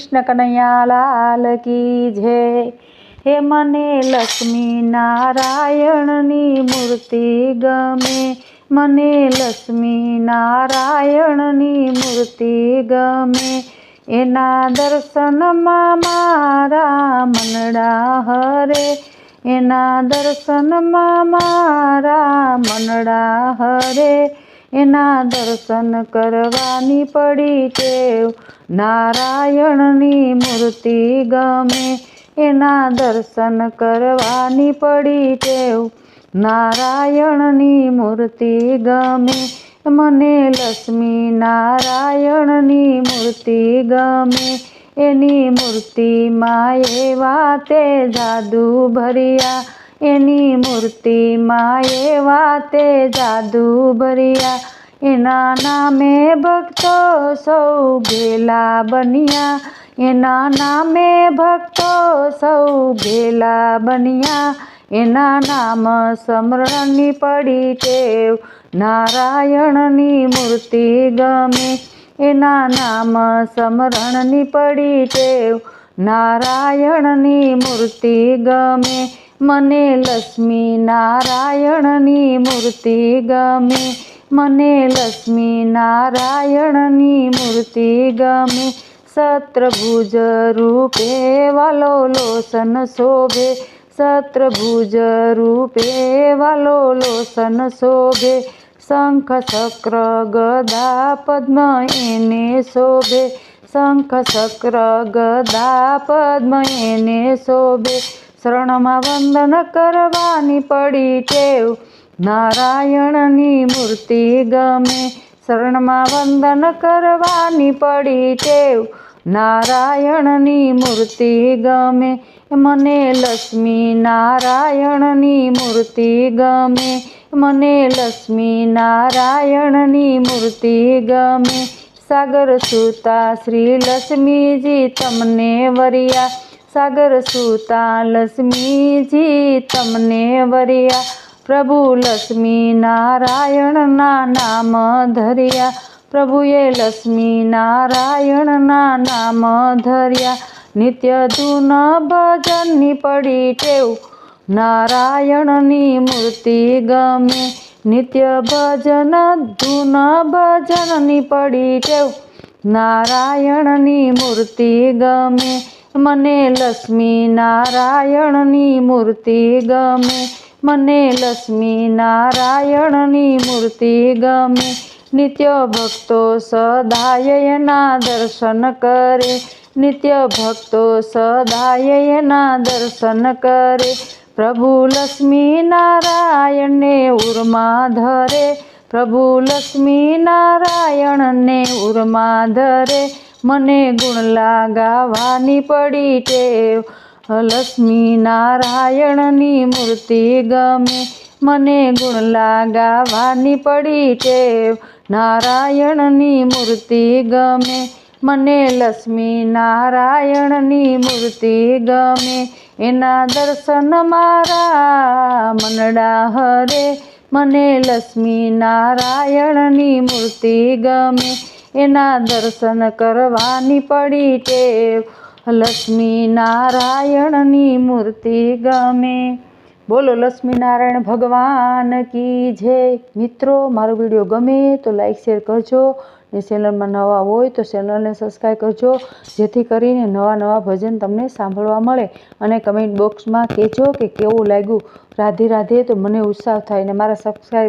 કૃષ્ણ કનૈયા લાલ કી જય. હે મને લક્ષ્મી નારાયણની મૂર્તિ ગમે. મને લક્ષ્મી નારાયણની મૂર્તિ ગમે. એના દર્શનમાં મારા મનડા હરે. એના દર્શનમાં મારા મનડા હરે. એના દર્શન કરવાની પડી ટેવ. નારાયણની મૂર્તિ ગમે એના દર્શન કરવાની પડી ટેવ. નારાયણની મૂર્તિ ગમે મને લક્ષ્મી નારાયણની મૂર્તિ ગમે એની મૂર્તિમાં એવા તે જાદુ ભર્યા એની મૂર્તિમાં એવા તે જાદુ ભર્યા. એના નામે ભક્તો સૌ ભેલા બન્યા. એના નામે ભક્તો સૌ ભેલા બન્યા. એના નામ સ્મરણની પડી ટેવ. નારાયણની મૂર્તિ ગમે. એના નામ સ્મરણની પડી ટેવ. નારાયણની મૂર્તિ ગમે. મને લક્ષ્મી નારાયણની મૂર્તિ ગમે. મને લક્ષ્મી નારાયણની મૂર્તિ ગમે. સત્રભુજ રૂપે વાલો લોસન શોભે. સત્રભુજ રૂપે વાલો લોસન શોભે. શંખ ચક્ર ગદા પદ્મ એને શોભે. શંખ ચક્ર ગદા પદ્મ એને શોભે. શરણમાં વંદન કરવાની પડી ટેવ. નારાયણની મૂર્તિ ગમે, શરણમાં વંદન કરવાની પડી ટેવ. નારાયણની મૂર્તિ ગમે, મને લક્ષ્મી નારાયણની મૂર્તિ ગમે, મને લક્ષ્મી નારાયણની મૂર્તિ ગમે. સાગર સુતા શ્રી લક્ષ્મીજી, તમને વરિયા સાગર સુતા લક્ષ્મીજી, તમને વરિયા. પ્રભુ લક્ષ્મી નારાયણના નામ ધર્યા. પ્રભુએ લક્ષ્મી નારાયણના નામ ધર્યા. નિત્ય ધૂન ભજનની પડી ટેવ. નારાયણની મૂર્તિ ગમે. નિત્ય ભજન, ધૂન ભજનની પડી ટેવ. નારાયણની મૂર્તિ ગમે. મને લક્ષ્મી નારાયણની મૂર્તિ ગમે. મને લક્ષ્મી નારાયણની મૂર્તિ ગમે. નિત્ય ભક્તો સદાય એના દર્શન કરે. નિત્ય ભક્તો સદાય એના દર્શન કરે. પ્રભુ લક્ષ્મી નારાયણને ઉર્મા ધરે. પ્રભુ લક્ષ્મી નારાયણને ઉર્મા ધરે. મને ગુણ લાગાવાની પડી ટેવ. લક્ષ્મી નારાયણની મૂર્તિ ગમે. મને ગુણલા ગાવાની પડી ટેવ. નારાયણની મૂર્તિ ગમે. મને લક્ષ્મી નારાયણની મૂર્તિ ગમે. એના દર્શન મારા મનડા હરે. મને લક્ષ્મી નારાયણની મૂર્તિ ગમે. એના દર્શન કરવાની પડી ટેવ લક્ષ્મી નારાયણની મૂર્તિ ગમે. બોલો લક્ષ્મીનારાયણ ભગવાન કી જય. મિત્રો, મારો વીડિયો ગમે તો લાઈક, શેર કરજો. ને ચેનલમાં નવા હોય તો ચેનલને સબસ્ક્રાઈબ કરજો. જેથી કરીને નવા નવા ભજન તમને સાંભળવા મળે. અને કમેન્ટ બોક્સમાં કહેજો કે કેવું લાગ્યું. રાધે રાધે તો મને ઉત્સાહ થાય ને મારા સબસ્ક્રાઈબ